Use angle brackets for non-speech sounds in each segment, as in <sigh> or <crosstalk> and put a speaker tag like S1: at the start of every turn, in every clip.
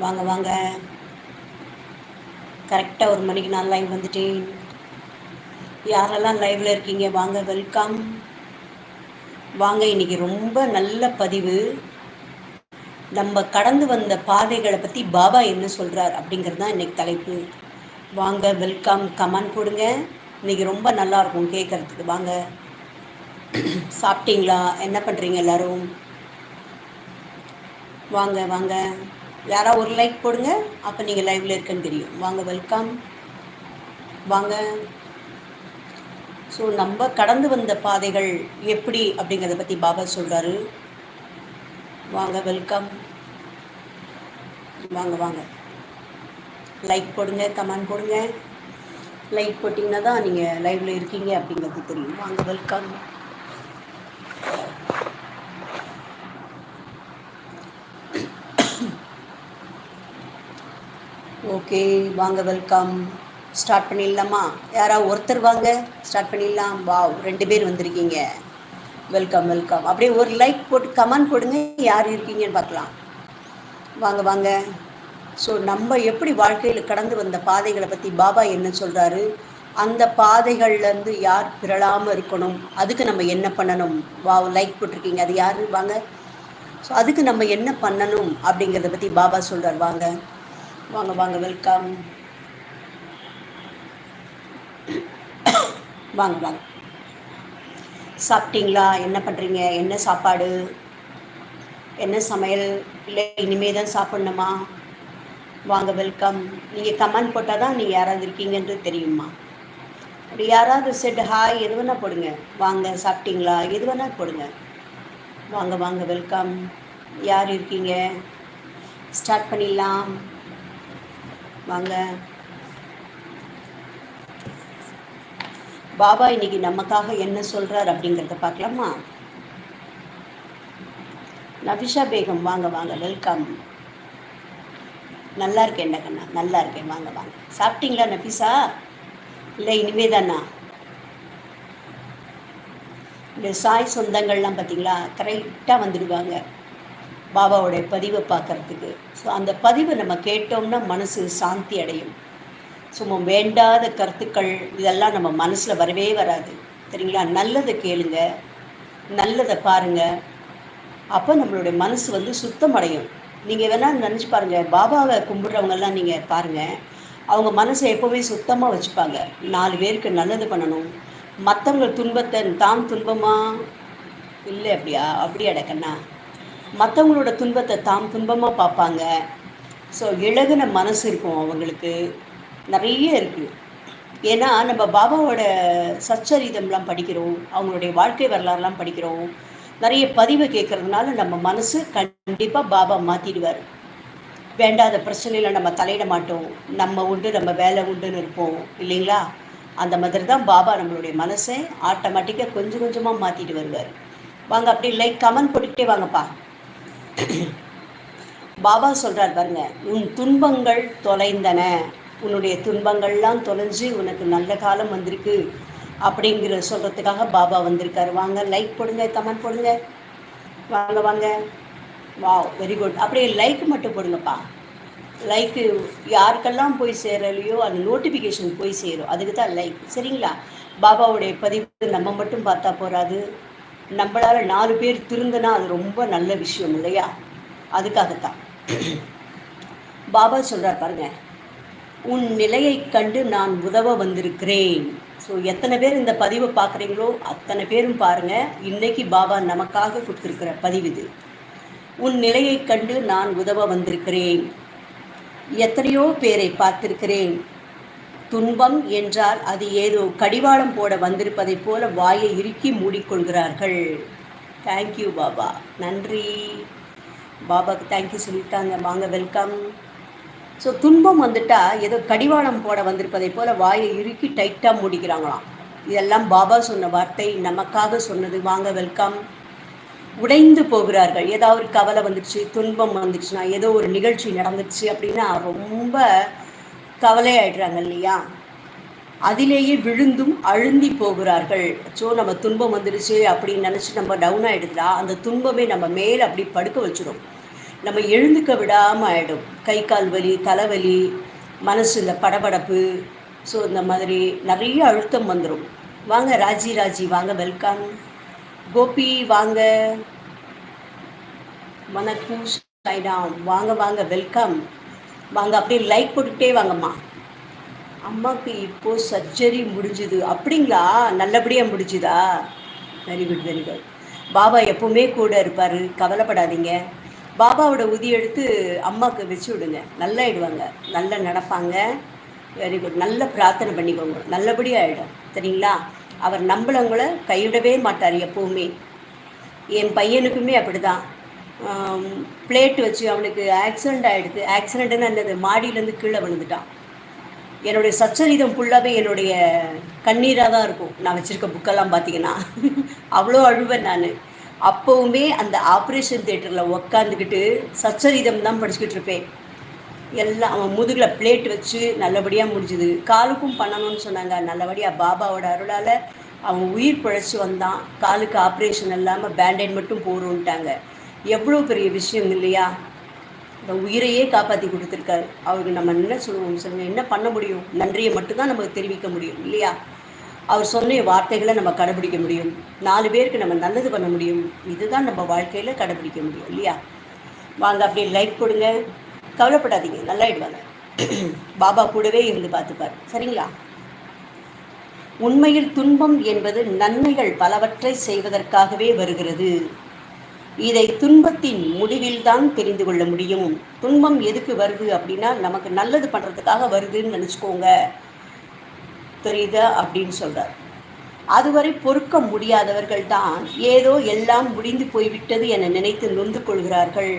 S1: வாங்க வாங்க. கரெக்டாக ஒரு மணிக்கு நான் லைவ் வந்துட்டேன். யாரெல்லாம் லைவில் இருக்கீங்க வாங்க வெல்கம் வாங்க இன்னைக்கு ரொம்ப நல்ல பதிவு. நம்ம கடந்து வந்த பாதைகளை பற்றி பாபா என்ன சொல்கிறார் அப்படிங்கிறது தான் இன்னைக்கு தலைப்பு. வாங்க வெல்கம் கமெண்ட் கொடுங்க இன்னைக்கு ரொம்ப நல்லா இருக்கும் கேட்குறதுக்கு வாங்க. <clears throat> சாப்பிட்டீங்களா? என்ன பண்ணுறீங்க எல்லாரும்? வாங்க வாங்க. யாரா ஒரு லைக் போடுங்க அப்போ நீங்கள் லைவில் இருக்குன்னு தெரியும். வாங்க வெல்கம் வாங்க. ஸோ நம்ம கடந்து வந்த பாதைகள் எப்படி அப்படிங்கிறத பற்றி பாபா சொல்கிறாரு வாங்க வெல்கம் வாங்க வாங்க. லைக் போடுங்க கமெண்ட் போடுங்க. லைக் போட்டிங்கன்னா தான் நீங்கள் லைவில் இருக்கீங்க அப்படிங்கிறது தெரியும். வாங்க வெல்கம் ஓகே வாங்க வெல்கம் ஸ்டார்ட் பண்ணிடலாமா? யாராவது ஒருத்தர் வாங்க? ஸ்டார்ட் பண்ணிடலாம். வா ரெண்டு பேர் வந்திருக்கீங்க. வெல்கம் வெல்கம் அப்படியே ஒரு லைக் போட்டு கமெண்ட் போடுங்க. யார் இருக்கீங்கன்னு பார்க்கலாம். வாங்க வாங்க. ஸோ நம்ம எப்படி வாழ்க்கையில் கடந்து வந்த பாதைகளை பற்றி பாபா என்ன சொல்கிறாரு அந்த பாதைகள்லேருந்து யார் பிறழாமல் இருக்கணும்? அதுக்கு நம்ம என்ன பண்ணணும்? வா லைக் போட்டிருக்கீங்க. அது யார்? வாங்க. ஸோ அதுக்கு நம்ம என்ன பண்ணணும்? அப்படிங்கிறத பற்றி பாபா சொல்கிறார் வாங்க. வாங்க வாங்க வெல்கம் வாங்க வாங்க. சாப்பிட்டீங்களா? என்ன பண்ணுறீங்க என்ன சாப்பாடு? என்ன சமையல்? இல்லை இனிமே தான் சாப்பிட்ணுமா? வாங்க வெல்கம் நீங்கள் கமெண்ட் போட்டால் தான் நீங்கள் யாராவது இருக்கீங்கன்றது தெரியுமா அப்படி யாராவது செட் ஹாய் எது வேணால் போடுங்க. வாங்க சாப்பிட்டீங்களா? எது வேணால் போடுங்க. வாங்க வாங்க வெல்கம் யார் இருக்கீங்க? ஸ்டார்ட் பண்ணிடலாம். வாங்க. பாபா இன்னைக்கு நமக்காக என்ன சொல்றார் அப்படிங்கிறத பார்க்கலாமா? நபிஷா பேகம் வாங்க வாங்க வெல்கம் நல்லா இருக்கேன் என்ன கண்ணா? நல்லா இருக்கேன் வாங்க வாங்க. சாப்பிட்டீங்களா நபிசா இல்லை இனிமே தானா இந்த சாய் சொந்தங்கள்லாம் பார்த்தீங்களா? கரெக்டாக வந்துடுவாங்க. பாபாவோடைய பதிவை பார்க்கறதுக்கு. ஸோ அந்த பதிவை நம்ம கேட்டோம்னா மனசு சாந்தி அடையும். சும்மா வேண்டாத கருத்துக்கள் இதெல்லாம் நம்ம மனசில் வரவே வராது. சரிங்களா? நல்லதை கேளுங்க. நல்லதை பாருங்க. அப்போ நம்மளுடைய மனசு வந்து சுத்தம் அடையும் நீங்கள் வேணால் நினச்சி பாருங்கள் பாபாவை கும்பிட்றவங்கெல்லாம் நீங்கள் பாருங்கள் அவங்க மனசை எப்போவுமே சுத்தமாக வச்சுப்பாங்க. நாலு பேருக்கு நல்லது பண்ணணும். மற்றவங்க துன்பத்தை தான் துன்பமாக இல்லை அப்படியா? அப்படியா அடக்கண்ணா மற்றவங்களோட துன்பத்தை தாம் துன்பமாக பார்ப்பாங்க. ஸோ இழகுன மனசு இருக்கும் அவங்களுக்கு. நிறைய இருக்குது ஏன்னா நம்ம பாபாவோட சச்சரிதம்லாம் படிக்கிறோம். அவங்களுடைய வாழ்க்கை வரலாறுலாம் படிக்கிறோம். நிறைய பதிவை கேட்குறதுனால நம்ம மனசு கண்டிப்பாக பாபா மாற்றிடுவார் வேண்டாத பிரச்சனையில் நம்ம தலையிட மாட்டோம். நம்ம உண்டு நம்ம வேலை உண்டுன்னு இருப்போம். இல்லைங்களா? அந்த மாதிரி தான் பாபா நம்மளுடைய மனசை ஆட்டோமேட்டிக்காக கொஞ்சம் கொஞ்சமாக மாற்றிட்டு வருவார். வாங்க அப்படி லைக் கமெண்ட் போட்டுக்கிட்டே வாங்கப்பா. பாபா சொல்கிறார் பாருங்க உன் துன்பங்கள் தொலைந்தன. உன்னுடைய துன்பங்கள்லாம் தொலைஞ்சு உனக்கு நல்ல காலம் வந்திருக்கு. அப்படிங்கிற சொல்கிறதுக்காக பாபா வந்திருக்காரு. வாங்க லைக் போடுங்க கமெண்ட் போடுங்க. வாங்க வாங்க. வா வெரி குட் அப்படியே லைக் மட்டும் போடுங்கப்பா. லைக்கு யாருக்கெல்லாம் போய் சேரலையோ அந்த நோட்டிஃபிகேஷன் போய் சேரும். அதுக்கு தான் லைக் சரிங்களா? பாபாவுடைய பதிவு நம்ம மட்டும் பார்த்தா போகாது நம்மளால் நாலு பேர் திருந்தினா அது ரொம்ப நல்ல விஷயம் இல்லையா? அதுக்காகத்தான். பாபா சொல்கிறார் பாருங்க உன் நிலையை கண்டு நான் உதவ வந்திருக்கிறேன். ஸோ எத்தனை பேர் இந்த பதிவை பார்க்குறீங்களோ அத்தனை பேரும் பாருங்கள் இன்னைக்கு பாபா நமக்காக கொடுத்துருக்கிற பதிவு இது. உன் நிலையை கண்டு நான் உதவ வந்திருக்கிறேன். எத்தனையோ பேரை பார்த்திருக்கிறேன். துன்பம் என்றால் அது ஏதோ கடிவாளம் போட வந்திருப்பதைப் போல வாயை இறுக்கி மூடிக்கொள்கிறார்கள். தேங்க்யூ பாபா நன்றி. பாபாக்கு தேங்க்யூ சொல்லியிருக்காங்க வாங்க வெல்கம் ஸோ துன்பம் வந்துட்டா ஏதோ கடிவாளம் போட வந்திருப்பதைப் போல வாயை இறுக்கி டைட்டாக மூடிக்கிறாங்களாம். இதெல்லாம் பாபா சொன்ன வார்த்தை நமக்காக சொன்னது. வாங்க வெல்கம் உடைந்து போகிறார்கள். ஏதாவது ஒரு கவலை வந்துடுச்சு துன்பம் வந்துடுச்சுன்னா ஏதோ ஒரு நிகழ்ச்சி நடந்துச்சு அப்படின்னா ரொம்ப கவலையாயிடுறாங்க இல்லையா? அதிலேயே விழுந்தும் அழுந்தி போகிறார்கள். ஸோ நம்ம துன்பம் வந்துடுச்சு அப்படின்னு நினச்சி நம்ம டவுன் ஆகிடுதுடா அந்த துன்பமே நம்ம மேலே அப்படி படுக்க வச்சிடும் நம்ம எழுந்துக்க விடாமல் ஆகிடும் கை கால் வலி தலைவலி மனசில் படபடப்பு ஸோ இந்த மாதிரி நிறைய அழுத்தம் வந்துடும் வாங்க ராஜி ராஜி வாங்க வெல்கம் கோபி வாங்க. வணக்கம் சாய்டாம் வாங்க வாங்க வெல்கம் வாங்க அப்படியே லைக் போட்டுக்கிட்டே வாங்கம்மா. அம்மாவுக்கு இப்போது சர்ஜரி முடிஞ்சுது. அப்படிங்களா? நல்லபடியாக முடிஞ்சுதா? Very good very good Baba எப்போவுமே கூட இருப்பார். கவலைப்படாதீங்க. பாபாவோட உதி எடுத்து அம்மாவுக்கு வச்சு விடுங்க. நல்லா ஆயிடுவாங்க நல்லா நடப்பாங்க. வெரி குட் நல்ல பிரார்த்தனை பண்ணிக்கோங்க. நல்லபடியாக ஆகிடும் சரிங்களா? அவர் நம்மளவங்கள கைவிடவே மாட்டார் எப்போவுமே. என் பையனுக்குமே அப்படி தான் பிளேட் வச்சு அவனுக்கு ஆக்சிடெண்ட் ஆகிடுது ஆக்சிடெண்ட்டுன்னு என்னது? மாடியிலேருந்து கீழே விழுந்துட்டான். என்னுடைய சச்சரிதம் ஃபுல்லாகவே என்னுடைய கண்ணீராக தான் இருக்கும். நான் வச்சுருக்க புக்கெல்லாம் பார்த்தீங்கன்னா <laughs> அவ்வளோ அழுவேன் நான். அப்போவுமே அந்த ஆப்ரேஷன் தேட்டரில் உக்காந்துக்கிட்டு சச்சரிதம் தான் படிச்சுக்கிட்டு இருப்பேன். எல்லாம் அவன் முதுகில் பிளேட் வச்சு நல்லபடியாக முடிஞ்சுது. காலுக்கும் பண்ணணும்னு சொன்னாங்க. நல்லபடியாக பாபாவோட அருளால் அவன் உயிர் பிழைச்சி வந்தான். காலுக்கு ஆப்ரேஷன் இல்லாமல் பேண்டேட் மட்டும் போடுன்ட்டாங்க. எவ்வளோ பெரிய விஷயம் இல்லையா? உயிரையே காப்பாற்றி கொடுத்துருக்காரு. அவருக்கு நம்ம என்ன சொல்லுவோம் சொல்லுங்கள் என்ன பண்ண முடியும்? நன்றியை மட்டும்தான் நமக்கு தெரிவிக்க முடியும் இல்லையா? அவர் சொன்ன வார்த்தைகளை நம்ம கடைபிடிக்க முடியும். நாலு பேருக்கு நம்ம நல்லது பண்ண முடியும். இதுதான் நம்ம வாழ்க்கையில் கடைபிடிக்க முடியும் இல்லையா? வாங்க அப்படியே லைக் கொடுங்க கவலைப்படாதீங்க நல்லாயிடுவாங்க. <clears throat> பாபா கூடவே இருந்து பார்த்துப்பார். சரிங்களா? உண்மையில் துன்பம் என்பது நன்மைகள் பலவற்றை செய்வதற்காகவே வருகிறது. இதை துன்பத்தின் முடிவில் தான் தெரிந்து கொள்ள முடியும். துன்பம் எதுக்கு வருது அப்படின்னா நமக்கு நல்லது பண்ணுறதுக்காக வருதுன்னு நினச்சிக்கோங்க. தெரியுதா அப்படின்னு சொல்கிறார் அதுவரை பொறுக்க முடியாதவர்கள் தான் ஏதோ எல்லாம் முடிந்து போய்விட்டது என நினைத்து நொந்து கொள்கிறார்கள்.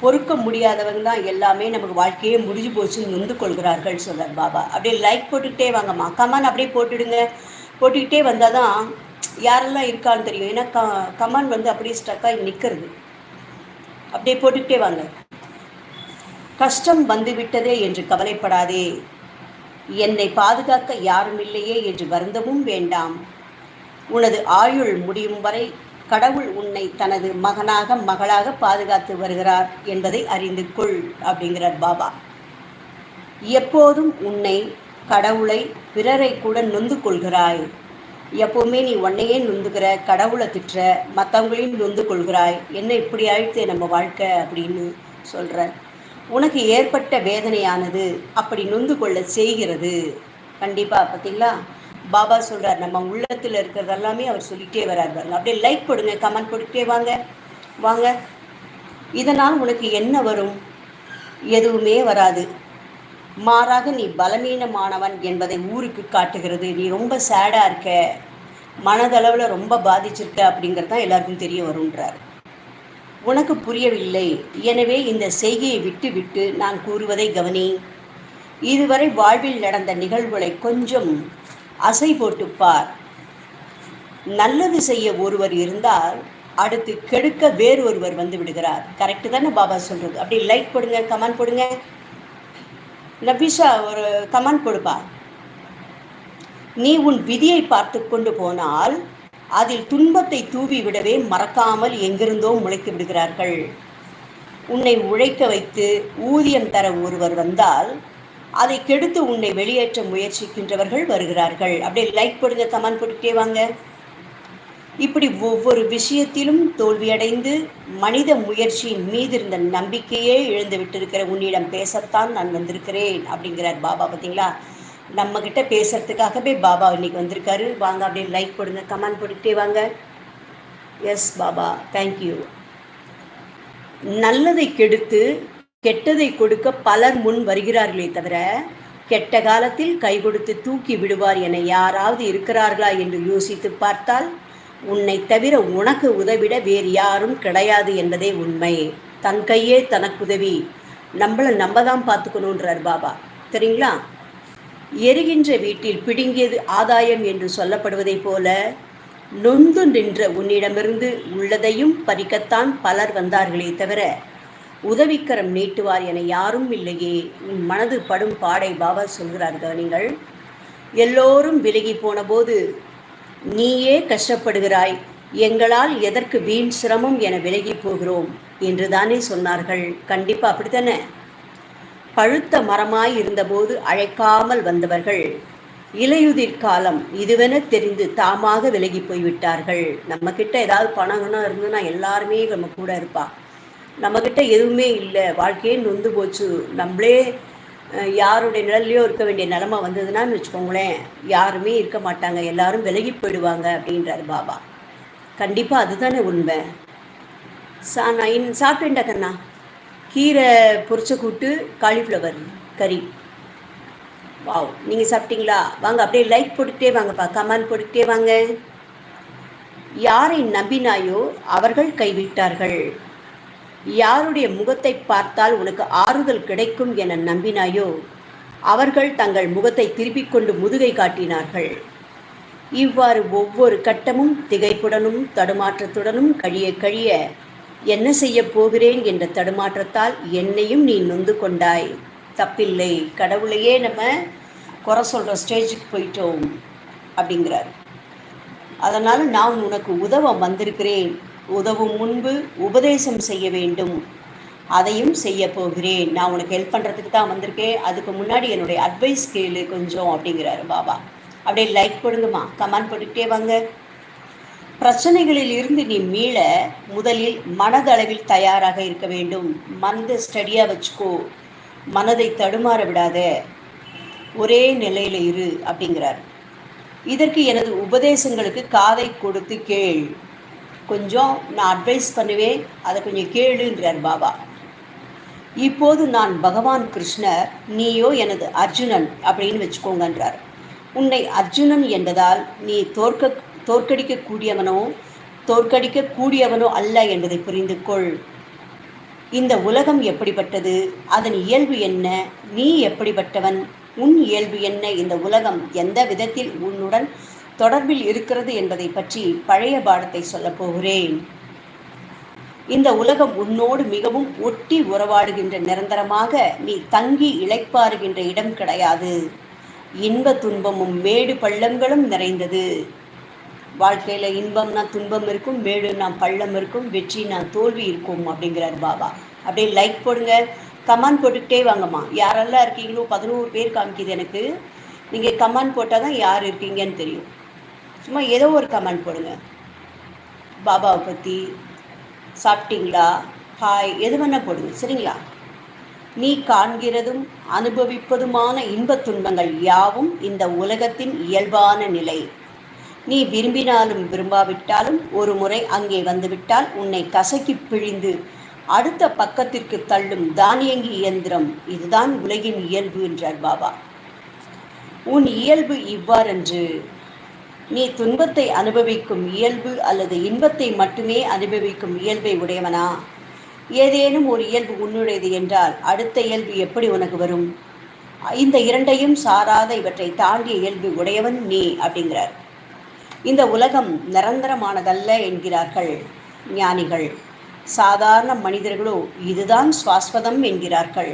S1: பொறுக்க முடியாதவங்க தான் எல்லாமே நமக்கு வாழ்க்கையே முடிஞ்சு போச்சுன்னு நொந்து கொள்கிறார்கள் சொல்கிறார் பாபா. அப்படியே லைக் போட்டுக்கிட்டே வாங்கம்மா. கமான் அப்படியே போட்டுடுங்க. போட்டுக்கிட்டே வந்தால் தான் யாரெல்லாம் இருக்கான்னு தெரியும். ஏன்னா க கமான் வந்து அப்படியே ஸ்டக்காகி நிற்கிறது அப்படியே போட்டுக்கிட்டே வாங்க. கஷ்டம் வந்துவிட்டதே என்று கவலைப்படாதே. என்னை பாதுகாக்க யாரும் இல்லையே என்று வருந்தவும் வேண்டாம். உனது ஆயுள் முடியும் வரை கடவுள் உன்னை தனது மகனாக மகளாக பாதுகாத்து வருகிறார் என்பதை அறிந்து கொள் அப்படிங்கிறார் பாபா. எப்போதும் உன்னை கடவுளை பிறரை கூட நொந்து கொள்கிறாய். எப்போவுமே நீ உன்னையே நொந்துக்கிற கடவுளை திட்டுற மற்றவங்களையும் நொந்து கொள்கிறாய். என்ன இப்படி ஆயிடுச்சு நம்ம வாழ்க்கை அப்படின்னு சொல்கிற உனக்கு ஏற்பட்ட வேதனையானது அப்படி நொந்து கொள்ள செய்கிறது. கண்டிப்பாக பார்த்தீங்களா? பாபா சொல்கிறார் நம்ம உள்ளத்தில் இருக்கிறது எல்லாமே அவர் சொல்லிகிட்டே வரார் பாருங்க. அப்படியே லைக் போடுங்க கமெண்ட் போட்டுக்கிட்டே வாங்க. வாங்க. இதனால் உனக்கு என்ன வரும்? எதுவுமே வராது. மாறாக நீ பலவீனமானவன் என்பதை ஊருக்கு காட்டுகிறது. நீ ரொம்ப சேடாக இருக்க. மனதளவில் ரொம்ப பாதிச்சிருக்க அப்படிங்கிறது தான் எல்லாருக்கும் தெரிய வருன்றார் உனக்கு புரியவில்லை. எனவே இந்த செய்கையை விட்டு விட்டு நான் கூறுவதை கவனி. இதுவரை வாழ்வில் நடந்த நிகழ்வுகளை கொஞ்சம் அசை போட்டுப்பார் நல்லது செய்ய ஒருவர் இருந்தால் அடுத்து கெடுக்க வேறு ஒருவர் வந்து விடுகிறார். கரெக்டு தானே பாபா சொல்கிறது அப்படி லைக் போடுங்க கமெண்ட் போடுங்க. லபிஷா ஒரு கமெண்ட் கொடுப்பா. நீ உன் விதியை பார்த்து கொண்டு போனால் அதில் துன்பத்தை தூவி விடவே மறக்காமல் எங்கிருந்தோ முளைத்து விடுகிறார்கள். உன்னை உழைக்க வைத்து ஊதியம் தர ஒருவர் வந்தால் அதை கெடுத்து உன்னை வெளியேற்ற முயற்சிக்கின்றவர்கள் வருகிறார்கள். அப்படியே லைக் போடுங்க கமெண்ட் போட்டுக்கிட்டே வாங்க. இப்படி ஒவ்வொரு விஷயத்திலும் தோல்வியடைந்து மனித முயற்சியின் மீது இருந்த நம்பிக்கையே இழந்து விட்டிருக்கிற உன்னிடம் பேசத்தான் நான் வந்திருக்கிறேன் அப்படிங்கிறார் பாபா பார்த்தீங்களா? நம்மக்கிட்ட பேசுகிறதுக்காகவே பாபா இன்னைக்கு வந்திருக்காரு. வாங்க அப்படியே லைக் போடுங்க கமெண்ட் போட்டுக்கிட்டே வாங்க. எஸ் பாபா தேங்க்யூ நல்லதை கெடுத்து கெட்டதை கொடுக்க பலர் முன் வருகிறார்களே தவிர கெட்ட காலத்தில் கை கொடுத்து தூக்கி விடுவார் என யாராவது இருக்கிறார்களா என்று யோசித்து பார்த்தால் உன்னை தவிர உனக்கு உதவிட வேறு யாரும் கிடையாது என்பதே உண்மை. தன் கையே தனக்கு உதவி நம்மளை நம்ம தான் பார்த்துக்கணுன்றார் பாபா. சரிங்களா எரிகின்ற வீட்டில் பிடுங்கியது ஆதாயம் என்று சொல்லப்படுவதைப் போல நொந்து நின்ற உன்னிடமிருந்து உள்ளதையும் பறிக்கத்தான் பலர் வந்தார்களே தவிர உதவிக்கரம் நீட்டுவார் என யாரும் இல்லையே. உன் மனது படும் பாடை பாபா சொல்கிறார் கவனிங்கள் எல்லோரும் விலகி போன போது நீயே கஷ்டப்படுகிறாய். எங்களால் எதற்கு வீண் சிரமம் என விலகி போகிறோம் என்று தானே சொன்னார்கள். கண்டிப்பாக அப்படித்தானே? பழுத்த மரமாய் இருந்தபோது அழைக்காமல் வந்தவர்கள். இலையுதிர் காலம் இதுவென தெரிந்து தாமாக விலகி போய்விட்டார்கள். நம்ம கிட்ட ஏதாவது பணம் இருந்ததுன்னா எல்லாருமே நம்ம கூட இருப்பா. நம்மக்கிட்ட எதுவுமே இல்லை. வாழ்க்கையே நொந்து போச்சு. நம்மளே யாருடைய நிழல்லையோ இருக்க வேண்டிய நிலமை வந்ததுன்னு வச்சுக்கோங்களேன் யாருமே இருக்க மாட்டாங்க எல்லாரும் விலகி போயிடுவாங்க அப்படின்றார் பாபா. கண்டிப்பாக அதுதானே உண்மை. சா நான் இன் சாப்பிட்டேன்டா கண்ணா. கீரை பொரிச்ச கூட்டு காலிஃப்ளவர் கறி. வாவ் நீங்கள் சாப்பிட்டீங்களா? வாங்க அப்படியே லைக் போட்டுக்கிட்டே வாங்கப்பா கமெண்ட் போட்டுக்கிட்டே வாங்க. யாரை நம்பினாயோ அவர்கள் கைவிட்டார்கள். யாருடைய முகத்தை பார்த்தால் உனக்கு ஆறுதல் கிடைக்கும் என நம்பினாயோ? அவர்கள் தங்கள் முகத்தை திருப்பிக் கொண்டு முதுகை காட்டினார்கள். இவ்வாறு ஒவ்வொரு கட்டமும் திகைப்புடனும் தடுமாற்றத்துடனும் கழிய கழிய என்ன செய்ய போகிறேன்? என்ற தடுமாற்றத்தால் என்னையும் நீ நொந்து கொண்டாய். தப்பில்லை கடவுளையே நம்ம குறை சொல்கிற ஸ்டேஜுக்கு போயிட்டோம் அப்படிங்கிறார். அதனால் நான் உனக்கு உதவ வந்திருக்கிறேன். உதவும் முன்பு உபதேசம் செய்ய வேண்டும். அதையும் செய்ய போகிறேன். நான் உனக்கு ஹெல்ப் பண்ணுறதுக்கு தான் வந்திருக்கேன். அதுக்கு முன்னாடி என்னுடைய அட்வைஸ் கேளு கொஞ்சம் அப்படிங்கிறாரு பாபா. அப்படியே லைக் போடுங்கம்மா. கமெண்ட் போட்டுக்கிட்டே வாங்க. பிரச்சனைகளில் இருந்து நீ மீள முதலில் மனதளவில் தயாராக இருக்க வேண்டும். மனதை ஸ்டடியாக வச்சுக்கோ. மனதை தடுமாற விடாத. ஒரே நிலையில் இரு அப்படிங்கிறார். இதற்கு எனது உபதேசங்களுக்கு காதை கொடுத்து கேள். கொஞ்சம் நான் அட்வைஸ் பண்ணுவேன். அதை கொஞ்சம் கேளுன்றார் பாபா. இப்போது நான் பகவான் கிருஷ்ணர் நீயோ எனது அர்ஜுனன் அப்படின்னு வச்சுக்கோங்கன்றார். உன்னை அர்ஜுனன் என்பதால் நீ தோற்க தோற்கடிக்கக்கூடியவனோ தோற்கடிக்கக்கூடியவனோ அல்ல என்பதை புரிந்து கொள். இந்த உலகம் எப்படிப்பட்டது? அதன் இயல்பு என்ன? நீ எப்படிப்பட்டவன்? உன் இயல்பு என்ன? இந்த உலகம் எந்த விதத்தில் உன்னுடன் தொடர்பில் இருக்கிறது என்பதை பற்றி பழைய பாடத்தை சொல்லப் போகிறேன். இந்த உலகம் உன்னோடு மிகவும் ஒட்டி உறவாடுகின்ற நிரந்தரமாக நீ தங்கி இழைப்பாருகின்ற இடம் கிடையாது. இன்ப துன்பமும் மேடு பள்ளங்களும் நிறைந்தது. வாழ்க்கையில் இன்பம்னா துன்பம் இருக்கும் மேடுனா பள்ளம் இருக்கும் வெற்றினா தோல்வி இருக்கும் அப்படிங்கிறார் பாபா. அப்படியே லைக் போடுங்க. கமான் போட்டுக்கிட்டே வாங்கம்மா. யாரெல்லாம் இருக்கீங்களோ பதினோரு பேர் காமிக்குது எனக்கு. நீங்கள் கமான் போட்டால் தான் யார் இருக்கீங்கன்னு தெரியும். சும்மா ஏதோ ஒரு கமெண்ட் போடுங்க. பாபாவை பற்றி சாப்பிட்டீங்களா? ஹாய் எது வேணால் போடுங்க சரிங்களா? நீ காண்கிறதும் அனுபவிப்பதுமான இன்பத் துன்பங்கள் யாவும் இந்த உலகத்தின் இயல்பான நிலை. நீ விரும்பினாலும் விரும்பாவிட்டாலும் ஒரு முறை அங்கே வந்துவிட்டால் உன்னை கசக்கி பிழிந்து அடுத்த பக்கத்திற்கு தள்ளும் தானியங்கி இயந்திரம் இதுதான் உலகின் இயல்பு என்றார் பாபா. உன் இயல்பு இவ்வாறென்று நீ துன்பத்தை அனுபவிக்கும் இயல்பு அல்லது இன்பத்தை மட்டுமே அனுபவிக்கும் இயல்பை உடையவனா? ஏதேனும் ஒரு இயல்பு உன்னுடையது என்றால் அடுத்த இயல்பு எப்படி உனக்கு வரும்? இந்த இரண்டையும் சாராத இவற்றை தாண்டிய இயல்பு உடையவன் நீ அப்படிங்கிறார். இந்த உலகம் நிரந்தரமானதல்ல என்கிறார்கள் ஞானிகள். சாதாரண மனிதர்களோ இதுதான் சுவாஸ்வதம் என்கிறார்கள்.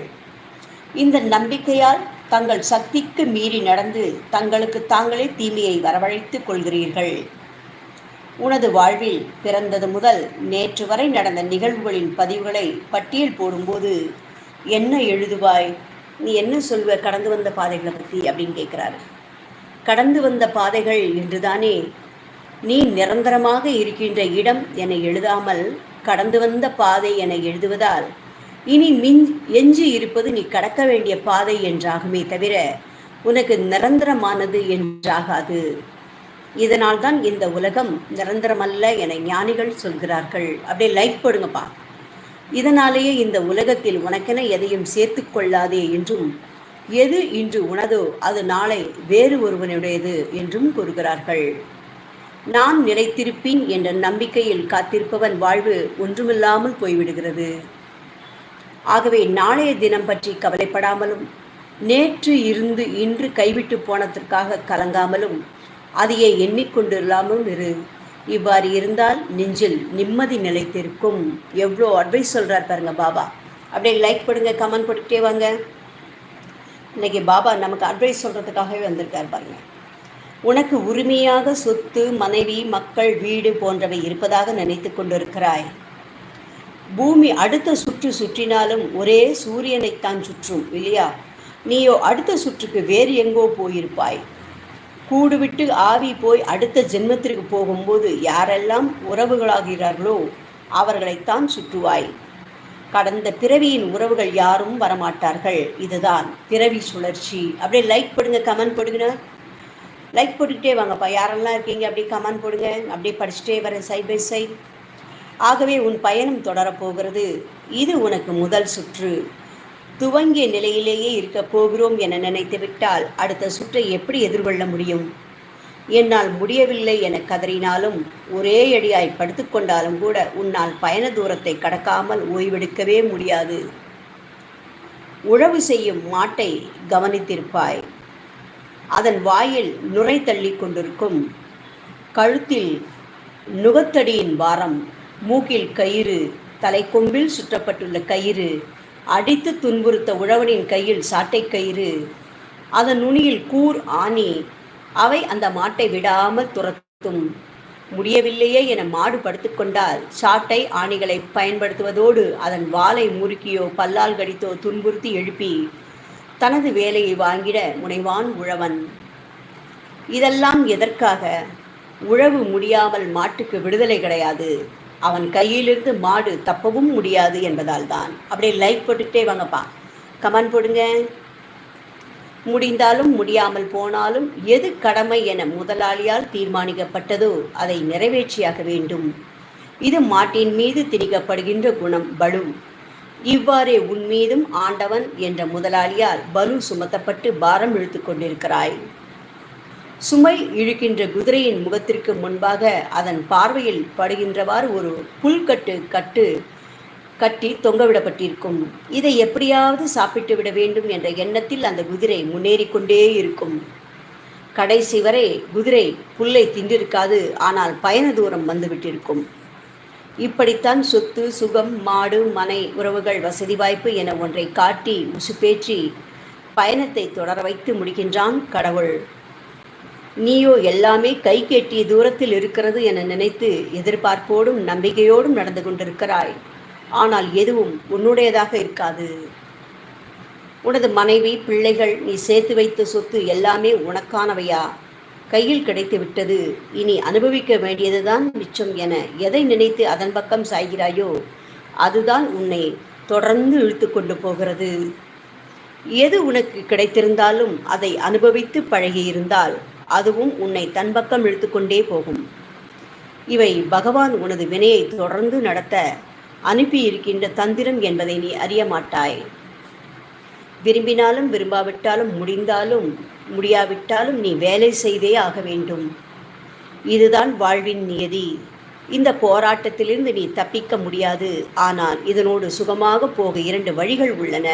S1: இந்த நம்பிக்கையால் தங்கள் சக்திக்கு மீறி நடந்து தங்களுக்கு தாங்களே தீமையை வரவழைத்துக் கொள்கிறீர்கள். உனது வாழ்வில் பிறந்தது முதல் நேற்று வரை நடந்த நிகழ்வுகளின் பதிவுகளை பட்டியல் போடும்போது என்ன எழுதுவாய்? நீ என்ன சொல்வ? கடந்து வந்த பாதைகளை பற்றி அப்படின்னு கேட்குறாரு கடந்து வந்த பாதைகள் என்றுதானே? நீ நிரந்தரமாக இருக்கின்ற இடம் என எழுதாமல் கடந்து வந்த பாதை என எழுதுவதால் இனி மின் எஞ்சி இருப்பது நீ கடக்க வேண்டிய பாதை என்றாகுமே தவிர உனக்கு நிரந்தரமானது என்றாகாது. இதனால் தான் இந்த உலகம் நிரந்தரமல்ல என ஞானிகள் சொல்கிறார்கள். அப்படியே லைக் போடுங்கப்பா. இதனாலேயே இந்த உலகத்தில் உனக்கென எதையும் சேர்த்து கொள்ளாதே என்றும் எது இன்று உனதோ அது நாளை வேறு ஒருவனுடையது என்றும் கூறுகிறார்கள். நான் நிலைத்திருப்பேன் என்ற நம்பிக்கையில் காத்திருப்பவன் வாழ்வு ஒன்றுமில்லாமல் போய்விடுகிறது. ஆகவே நாளைய தினம் பற்றி கவலைப்படாமலும் நேற்று இருந்து இன்று கைவிட்டு போனதற்காக கலங்காமலும் அதையே எண்ணிக்கொண்டிருந்தாலும் இரு. இவ்வாறு இருந்தால் நெஞ்சில் நிம்மதி நிலைத்திருக்கும். எவ்வளோ அட்வைஸ் சொல்கிறார் பாருங்க பாபா. அப்படியே லைக் பண்ணுங்க கமெண்ட் போட்டுக்கிட்டே வாங்க. இன்றைக்கி பாபா நமக்கு அட்வைஸ் சொல்கிறதுக்காகவே வந்திருக்கார் பாருங்க. உனக்கு உரிமையாக சொத்து மனைவி மக்கள் வீடு போன்றவை இருப்பதாக நினைத்து கொண்டிருக்கிறாய். பூமி அடுத்த சுற்று சுற்றினாலும் ஒரே சூரியனைத்தான் சுற்றும் இல்லையா? நீயோ அடுத்த சுற்றுக்கு வேறு எங்கோ போயிருப்பாய். கூடு விட்டு ஆவி போய் அடுத்த ஜென்மத்திற்கு போகும்போது யாரெல்லாம் உறவுகளாகிறார்களோ அவர்களைத்தான் சுற்றுவாய். கடந்த பிறவியின் உறவுகள் யாரும் வரமாட்டார்கள். இதுதான் பிறவி சுழற்சி. அப்படியே லைக் போடுங்க கமெண்ட் போடுங்க லைக் போட்டுக்கிட்டே வாங்கப்பா. யாரெல்லாம் இருக்கீங்க அப்படியே கமெண்ட் போடுங்க. அப்படியே படிச்சுட்டே வரேன் சைட் பை சைட் ஆகவே உன் பயணம் தொடரப்போகிறது இது உனக்கு முதல் சுற்று. துவங்கிய நிலையிலேயே இருக்கப் போகிறோம் என நினைத்து விட்டால் அடுத்த சுற்றை எப்படி எதிர்கொள்ள முடியும்? என்னால் முடியவில்லை என கதறினாலும் ஒரே அடியாய் படுத்துக்கொண்டாலும் கூட உன்னால் பயண தூரத்தை கடக்காமல் ஓய்வெடுக்கவே முடியாது. உழவு செய்யும் மாட்டை கவனித்திருப்பாய். அதன் வாயில் நுரை தள்ளி கொண்டிருக்கும். கழுத்தில் நுகத்தடியின் வாரம் மூக்கில் கயிறு தலைக்கொம்பில் சுற்றப்பட்டுள்ள கயிறு அடித்து துன்புறுத்த உழவனின் கையில் சாட்டை கயிறு அதன் நுனியில் கூர் ஆணி அவை அந்த மாட்டை விடாமல் துரத்தும். முடியவில்லையே என மாடு படுத்துக்கொண்டால் சாட்டை ஆணிகளை பயன்படுத்துவதோடு அதன் வாளை முறுக்கியோ பல்லால் கடித்தோ துன்புறுத்தி எழுப்பி தனது வேலையை வாங்கிட முனைவான் உழவன். இதெல்லாம் எதற்காக? உழவு முடியாமல் மாட்டுக்கு விடுதலை கிடையாது. அவன் கையிலிருந்து மாடு தப்பவும் முடியாது என்பதால் தான் அப்படியே லைக் போட்டுக்கிட்டே வாங்கப்பா. கமெண்ட் போடுங்க. முடிந்தாலும் முடியாமல் போனாலும் எது கடமை என முதலாளியால் தீர்மானிக்கப்பட்டதோ அதை நிறைவேற்றியாக வேண்டும். இது மாட்டின் மீது திணிக்கப்படுகின்ற குணம் பலு. இவ்வாறே உன் மீதும் ஆண்டவன் என்ற முதலாளியால் பலு சுமத்தப்பட்டு பாரம் இழுத்து கொண்டிருக்கிறாய். சுமை இழுக்கின்ற குதிரையின் முகத்திற்கு முன்பாக அதன் பார்வையில் படுகின்றவாறு ஒரு புல்கட்டு கட்டு கட்டி தொங்கவிடப்பட்டிருக்கும். இதை எப்படியாவது சாப்பிட்டு விட வேண்டும் என்ற எண்ணத்தில் அந்த குதிரை முன்னேறி கொண்டே இருக்கும். கடைசி வரை குதிரை புல்லை தின்றிருக்காது ஆனால் பயண தூரம் வந்துவிட்டிருக்கும். இப்படித்தான் சொத்து சுகம் மாடு மனை உறவுகள் வசதி வாய்ப்பு என ஒன்றை காட்டி உசுப்பேற்றி பயணத்தை தொடர வைத்து முடிக்கின்றான் கடவுள். நீயோ எல்லாமே கை கேட்டிய தூரத்தில் இருக்கிறது என நினைத்து எதிர்பார்ப்போடும் நம்பிக்கையோடும் நடந்து கொண்டிருக்கிறாய். ஆனால் எதுவும் உன்னுடையதாக இருக்காது. உனது மனைவி பிள்ளைகள் நீ சேர்த்து வைத்த சொத்து எல்லாமே உனக்கானவையா? கையில் கிடைத்து விட்டது. இனி அனுபவிக்க வேண்டியதுதான் மிச்சம் என எதை நினைத்து அதன் பக்கம் சாய்கிறாயோ அதுதான் உன்னை தொடர்ந்து இழுத்து கொண்டு போகிறது. எது உனக்கு கிடைத்திருந்தாலும் அதை அனுபவித்து பழகியிருந்தால் அதுவும் உன்னை தன் பக்கம் இழுத்துக்கொண்டே போகும். இவை பகவான் உனது வினையை தொடர்ந்து நடத்த அனுப்பியிருக்கின்ற தந்திரம் என்பதை நீ அறிய மாட்டாய். விரும்பினாலும் விரும்பாவிட்டாலும் முடிந்தாலும் முடியாவிட்டாலும் நீ வேலை செய்தே ஆக வேண்டும். இதுதான் வாழ்வின் நியதி. இந்த போராட்டத்திலிருந்து நீ தப்பிக்க முடியாது. ஆனால் இதனோடு சுகமாக போக இரண்டு வழிகள் உள்ளன.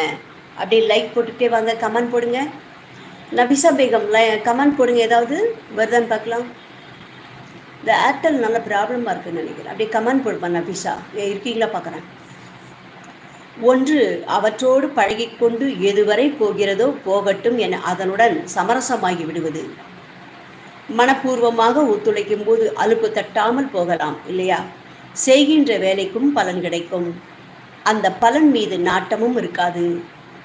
S1: அப்படியே லைக் போட்டுட்டே வாங்க கமெண்ட் போடுங்க. நபிசா பேகம் கமெண்ட் போடுங்க ஏதாவது வருதான்னு பார்க்கலாம். இந்த ஏர்டெல் நல்ல ப்ராப்ளமாக இருக்குன்னு நினைக்கிறேன். அப்படியே கமெண்ட் போடுப்பா நபிசா. இருக்கீங்களா? பார்க்குறேன். ஒன்று அவற்றோடு பழகிக்கொண்டு எதுவரை போகிறதோ போகட்டும் என அதனுடன் சமரசமாகி விடுவது. மனப்பூர்வமாக ஒத்துழைக்கும் போது அலுப்பு தட்டாமல் போகலாம் இல்லையா? செய்கின்ற வேலைக்கும் பலன் கிடைக்கும். அந்த பலன் மீது நாட்டமும் இருக்காது.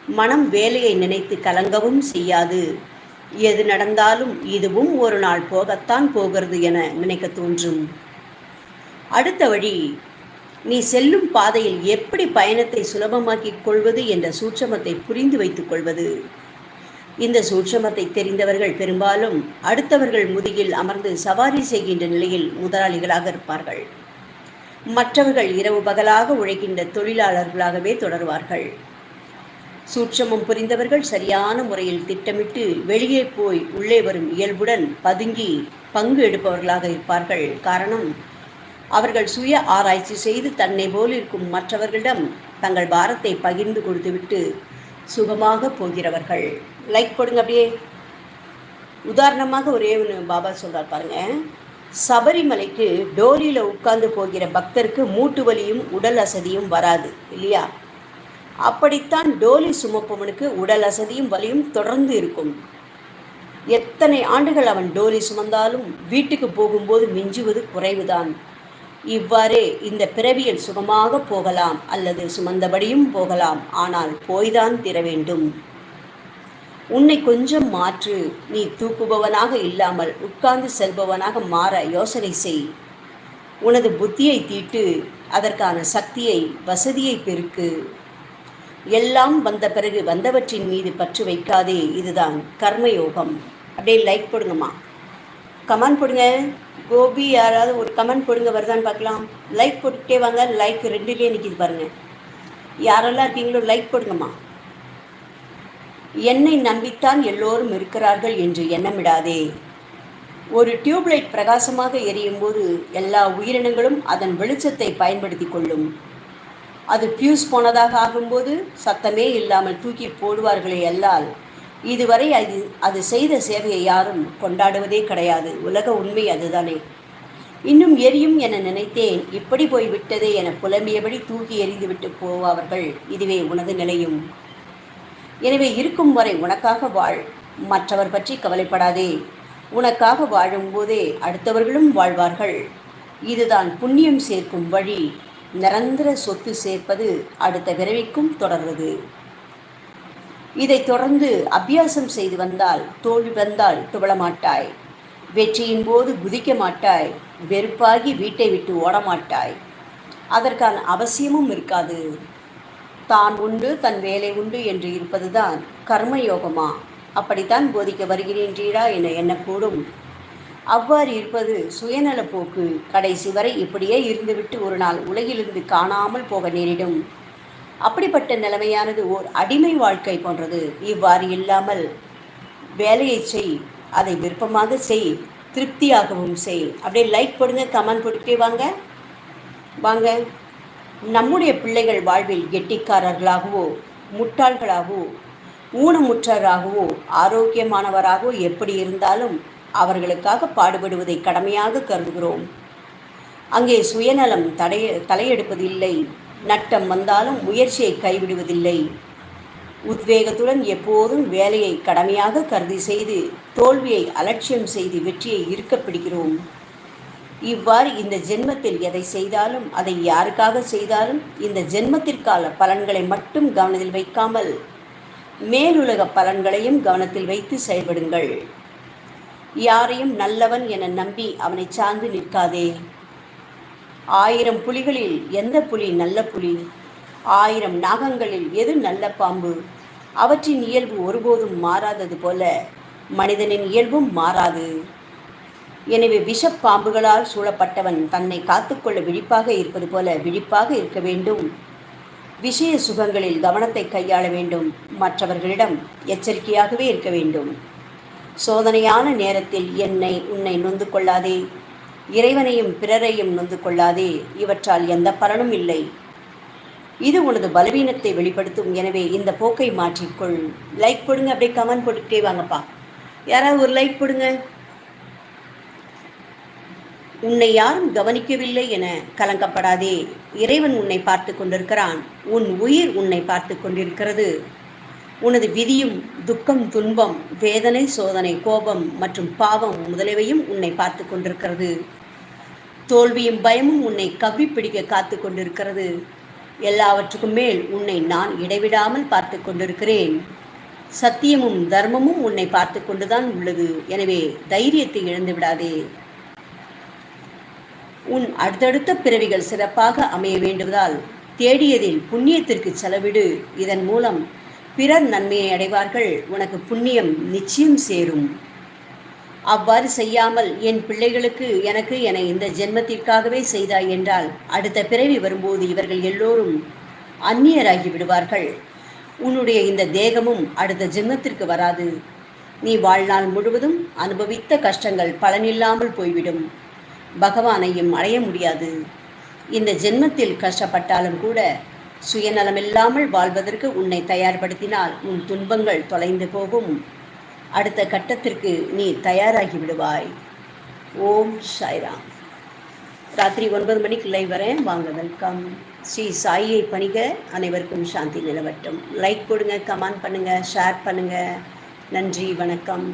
S1: மனம் வேலையை நினைத்து கலங்கவும் செய்யாது. எது நடந்தாலும் இதுவும் ஒரு நாள் போகத்தான் போகிறது என நினைக்க தோன்றும். அடுத்த வழி நீ செல்லும் பாதையில் எப்படி பயணத்தை சுலபமாக்கிக் கொள்வது என்ற சூட்சமத்தை புரிந்து வைத்துக் கொள்வது. இந்த சூட்சமத்தை தெரிந்தவர்கள் பெரும்பாலும் அடுத்தவர்கள் முதுகில் அமர்ந்து சவாரி செய்கின்ற நிலையில் முதலாளிகளாக இருப்பார்கள். மற்றவர்கள் இரவு பகலாக உழைக்கின்ற தொழிலாளர்களாகவே தொடர்வார்கள். சூட்சமம் புரிந்தவர்கள் சரியான முறையில் திட்டமிட்டு வெளியே போய் உள்ளே வரும் இயல்புடன் பதுங்கி பங்கு எடுப்பவர்களாக இருப்பார்கள். காரணம் அவர்கள் சுய ஆராய்ச்சி செய்து தன்னை போல் இருக்கும் மற்றவர்களிடம் தங்கள் பாரத்தை பகிர்ந்து கொடுத்துவிட்டு சுகமாக போகிறவர்கள். லைக் போடுங்க அப்படியே. உதாரணமாக ஒரே ஒன்று பாபா சொல்கிறார் பாருங்க. சபரிமலைக்கு டோலியில் உட்கார்ந்து போகிற பக்தருக்கு மூட்டு வலியும் உடல் அசதியும் வராது இல்லையா? அப்படித்தான் டோலி சுமப்பவனுக்கு உடல் அசதியும் வலியும் தொடர்ந்து இருக்கும். எத்தனை ஆண்டுகள் அவன் டோலி சுமந்தாலும் வீட்டுக்கு போகும்போது மிஞ்சுவது குறைவுதான். இவ்வாறே இந்த பிறவியில் சுகமாக போகலாம் அல்லது சுமந்தபடியும் போகலாம் ஆனால் போய்தான் திர வேண்டும். உன்னை கொஞ்சம் மாற்று நீ தூக்குபவனாக இல்லாமல் உட்கார்ந்து செல்பவனாக மாற யோசனை செய். உனது புத்தியை தீட்டு அதற்கான சக்தியை வசதியை பெருக்கு. எல்லாம் வந்த பிறகு வந்தவற்றின் மீது பற்று வைக்காதே இதுதான் கர்மயோகம். அப்படியே லைக் போடுங்கம்மா. கமெண்ட் போடுங்க. கோபி யாராவது ஒரு கமெண்ட் போடுங்க வருதான்னு பார்க்கலாம். லைக் போட்டுக்கிட்டே வாங்க. லைக் ரெண்டுலேயே நிற்கிது பாருங்கள் யாரெல்லாம் இருக்கீங்களோ லைக் போடுங்கம்மா. என்னை நம்பித்தான் எல்லோரும் இருக்கிறார்கள் என்று எண்ணமிடாதே. ஒரு டியூப்லைட் பிரகாசமாக எரியும் போது எல்லா உயிரினங்களும் அதன் வெளிச்சத்தை பயன்படுத்தி கொள்ளும். அது பியூஸ் போனதாக ஆகும்போது சத்தமே இல்லாமல் தூக்கி போடுவார்களே எல்லால் இதுவரை அது அது செய்த சேவையை யாரும் கொண்டாடுவதே கிடையாது. உலக உண்மை அதுதானே. இன்னும் எரியும் என நினைத்தேன். இப்படி போய்விட்டதே என புலம்பியபடி தூக்கி எறிந்துவிட்டு போவார்கள். இதுவே உனது நிலையும். எனவே இருக்கும் வரை உனக்காக வாழ். மற்றவர் பற்றி கவலைப்படாதே. உனக்காக வாழும்போதே அடுத்தவர்களும் வாழ்வார்கள். இதுதான் புண்ணியம் சேர்க்கும் வழி. நிரந்தர சொத்து சேர்ப்பது அடுத்த விரைவிக்கும் தொடர்வது இதைத் தொடர்ந்து அபியாசம் செய்து வந்தால் தோல்வி வந்தால் துவளமாட்டாய். வெற்றியின் போது குதிக்க மாட்டாய். வெறுப்பாகி வீட்டை விட்டு ஓடமாட்டாய் அதற்கான அவசியமும் இருக்காது. தான் உண்டு தன் வேலை உண்டு என்று இருப்பதுதான் கர்மயோகமா? அப்படித்தான் போதிக்க வருகிறேன்றீரா என எண்ணக்கூடும். அவ்வாறு இருப்பது சுயநல போக்கு. கடைசி வரை இப்படியே இருந்துவிட்டு ஒரு நாள் உலகிலிருந்து காணாமல் போக நேரிடும். அப்படிப்பட்ட நிலைமையானது ஓர் அடிமை வாழ்க்கை போன்றது. இவ்வாறு இல்லாமல் வேலையை செய் அதை விருப்பமாக செய் திருப்தியாகவும் செய். அப்படியே லைக் போடுங்க கமெண்ட் போட்டுக்கிட்டே வாங்க. வாங்க. நம்முடைய பிள்ளைகள் வாழ்வில் கெட்டிக்காரர்களாகவோ முட்டாள்களாகவோ ஊனமுற்றராகவோ ஆரோக்கியமானவராகவோ எப்படி இருந்தாலும் அவர்களுக்காக பாடுபடுவதை கடமையாக கருதுகிறோம். அங்கே சுயநலம் தடைய தலையெடுப்பதில்லை. நட்டம் வந்தாலும் முயற்சியை கைவிடுவதில்லை. உத்வேகத்துடன் எப்போதும் வேலையை கடமையாக கருதி செய்து தோல்வியை அலட்சியம் செய்து வெற்றியை இருக்க பிடிக்கிறோம் இவ்வாறு இந்த ஜென்மத்தில் எதை செய்தாலும் அதை யாருக்காக செய்தாலும் இந்த ஜென்மத்திற்கால பலன்களை மட்டும் கவனத்தில் வைக்காமல் மேலுலக பலன்களையும் கவனத்தில் வைத்து செயல்படுங்கள். யாரையும் நல்லவன் என நம்பி அவனை சார்ந்து நிற்காதே. ஆயிரம் புலிகளில் எந்த புலி நல்ல புலி? ஆயிரம் நாகங்களில் எது நல்ல பாம்பு? அவற்றின் இயல்பு ஒருபோதும் மாறாதது போல மனிதனின் இயல்பும் மாறாது. எனவே விஷப்பாம்புகளால் சூழப்பட்டவன் தன்னை காத்துக்கொள்ள விழிப்பாக இருப்பது போல விழிப்பாக இருக்க வேண்டும். விஷய சுகங்களில் கவனத்தை கையாள வேண்டும். மற்றவர்களிடம் எச்சரிக்கையாகவே இருக்க வேண்டும். சோதனையான நேரத்தில் என்னை உன்னை நொந்து கொள்ளாதே. இறைவனையும் பிறரையும் நொந்து கொள்ளாதே. இவற்றால் எந்த பலனும் இல்லை. இது உனது பலவீனத்தை வெளிப்படுத்தும். எனவே இந்த போக்கை மாற்றிக்கொள். லைக் போடுங்க. அப்படியே கமெண்ட் போட்டுக்கிட்டே வாங்கப்பா. யாராவது ஒரு லைக் போடுங்க. உன்னை யாரும் கவனிக்கவில்லை என கலங்கப்படாதே. இறைவன் உன்னை பார்த்து கொண்டிருக்கிறான். உன் உயிர் உன்னை பார்த்து கொண்டிருக்கிறது. உனது விதியும் துக்கம் துன்பம் வேதனை சோதனை கோபம் மற்றும் பாவம் முதலியவையும் உன்னை பார்த்து கொண்டிருக்கிறது. தோல்வியும் பயமும் உன்னை கவ்வி பிடிக்க காத்து கொண்டிருக்கிறது. எல்லாவற்றுக்கும் மேல் உன்னை நான் இடைவிடாமல் பார்த்து கொண்டிருக்கிறேன். சத்தியமும் தர்மமும் உன்னை பார்த்து கொண்டுதான் உள்ளது. எனவே தைரியத்தை இழந்து விடாதே. உன் அடுத்தடுத்த பிறவிகள் சிறப்பாக அமைய வேண்டுவதால் தேடியதில் புண்ணியத்திற்கு செலவிடு. இதன் மூலம் பிறர் நன்மையை அடைவார்கள். உனக்கு புண்ணியம் நிச்சயம் சேரும். அவ்வாறு செய்யாமல் என் பிள்ளைகளுக்கு எனக்கு என இந்த ஜென்மத்திற்காகவே செய்தாய் என்றால் அடுத்த பிறவி வரும்போது இவர்கள் எல்லோரும் அந்நியராகி விடுவார்கள். உன்னுடைய இந்த தேகமும் அடுத்த ஜென்மத்திற்கு வராது. நீ வாழ்நாள் முழுவதும் அனுபவித்த கஷ்டங்கள் பலனில்லாமல் போய்விடும். பகவானையும் அடைய முடியாது. இந்த ஜென்மத்தில் கஷ்டப்பட்டாலும் கூட சுயநலமில்லாமல் வாழ்வதற்கு உன்னை தயார்படுத்தினால் உன் துன்பங்கள் தொலைந்து போகும். அடுத்த கட்டத்திற்கு நீ தயாராகி விடுவாய். ஓம் சாய்ராம். ராத்திரி ஒன்பது மணிக்கு லைவ் வரேன். வாங்க வெல்கம். ஸ்ரீ சாயியை பணிக. அனைவருக்கும் சாந்தி நிலவட்டும். லைக் கொடுங்க கமெண்ட் பண்ணுங்கள் ஷேர் பண்ணுங்கள் நன்றி வணக்கம்.